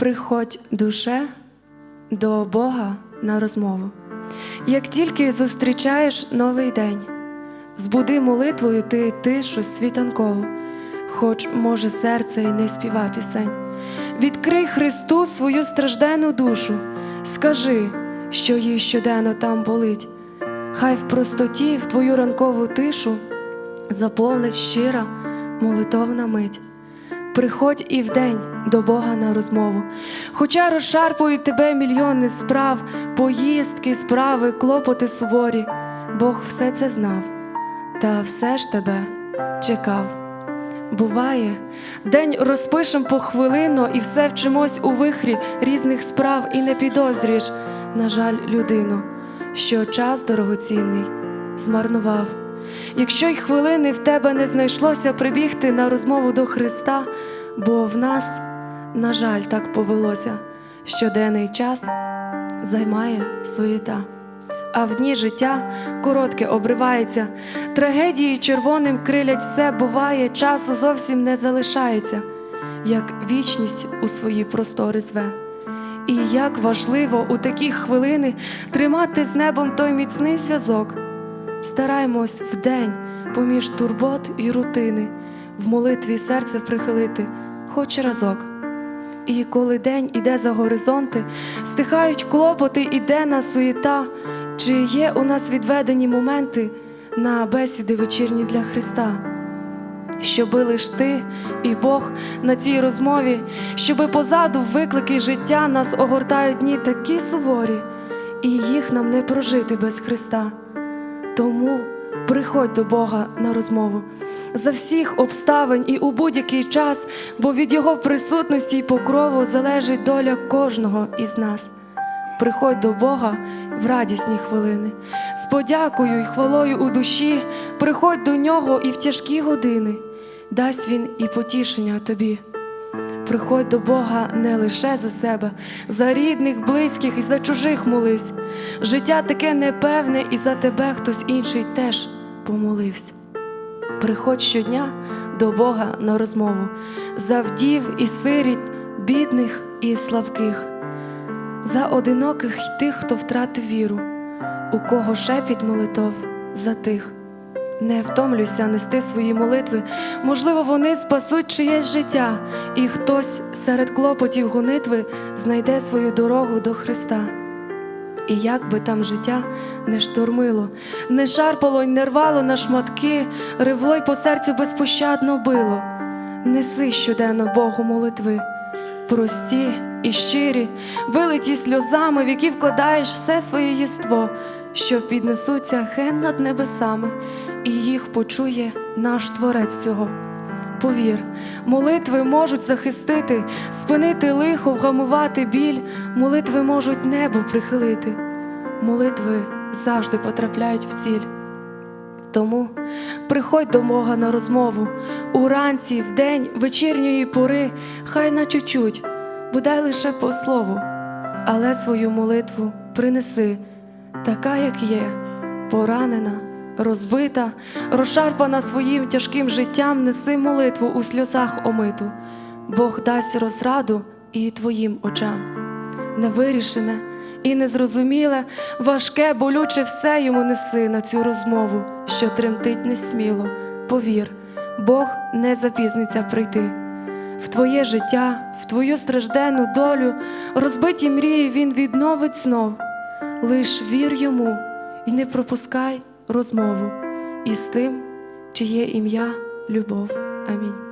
Приходь душе до Бога на розмову. Як тільки зустрічаєш новий день, збуди молитвою ти тишу світанкову, хоч, може, серце й не співа пісень. Відкрий Христу свою страждену душу, скажи, що їй щоденно там болить. Хай в простоті в твою ранкову тишу заповнить щира молитовна мить. Приходь і вдень до Бога на розмову, хоча розшарпують тебе мільйони справ, поїздки, справи, клопоти суворі. Бог все це знав, та все ж тебе чекав. Буває, день розпишем похвилинно і все вчимось у вихрі різних справ, і не підозрюєш, на жаль, людину, що час дорогоцінний змарнував. Якщо й хвилини в тебе не знайшлося прибігти на розмову до Христа, бо в нас, на жаль, так повелося, щоденний час займає суєта. А в дні життя коротке обривається, трагедії червоним крилять все буває, часу зовсім не залишається, як вічність у свої простори зве. І як важливо у такі хвилини тримати з небом той міцний зв'язок. Стараймось вдень, поміж турбот і рутини, в молитві серце прихилити хоч разок. І коли день іде за горизонти, стихають клопоти, іде на суєта, чи є у нас відведені моменти на бесіди вечірні для Христа? Щоби лиш ти і Бог на цій розмові, щоби позаду виклики життя нас огортають дні такі суворі, і їх нам не прожити без Христа. Тому приходь до Бога на розмову за всіх обставин і у будь-який час, бо від Його присутності й покрову залежить доля кожного із нас. Приходь до Бога в радісні хвилини, з подякою й хвалою у душі, приходь до нього і в тяжкі години, дасть Він і потішення тобі. Приходь до Бога не лише за себе, за рідних, близьких і за чужих молись. Життя таке непевне, і за тебе хтось інший теж помолився. Приходь щодня до Бога на розмову, за вдів і сиріт, бідних і слабких, за одиноких й тих, хто втратив віру, у кого шепіт молитов затих. Не втомлюйся нести свої молитви, можливо, вони спасуть чиєсь життя, і хтось серед клопотів гонитви знайде свою дорогу до Христа. І як би там життя не штормило, не шарпало й не рвало на шматки, ревло й по серцю безпощадно било. Неси щоденно Богу молитви, прості і щирі, вилиті сльозами, в які вкладаєш все своє єство, що піднесуться ген над небесами, і їх почує наш Творець цього. Повір, молитви можуть захистити, спинити лихо, вгамувати біль, молитви можуть небо прихилити, молитви завжди потрапляють в ціль. Тому приходь до Бога на розмову. Уранці, вдень, вечірньої пори, хай на чуть-чуть, бодай лише по слову, але свою молитву принеси, така, як є, поранена розбита, розшарпана своїм тяжким життям, неси молитву у сльозах омиту. Бог дасть розраду і твоїм очам. Невирішене і незрозуміле, важке, болюче все йому неси на цю розмову, що тремтить несміло. Повір, Бог не запізниться прийти. В твоє життя, в твою страждену долю, розбиті мрії Він відновить знов. Лиш вір йому і не пропускай розмову із тим, чиє ім'я любов. Амінь.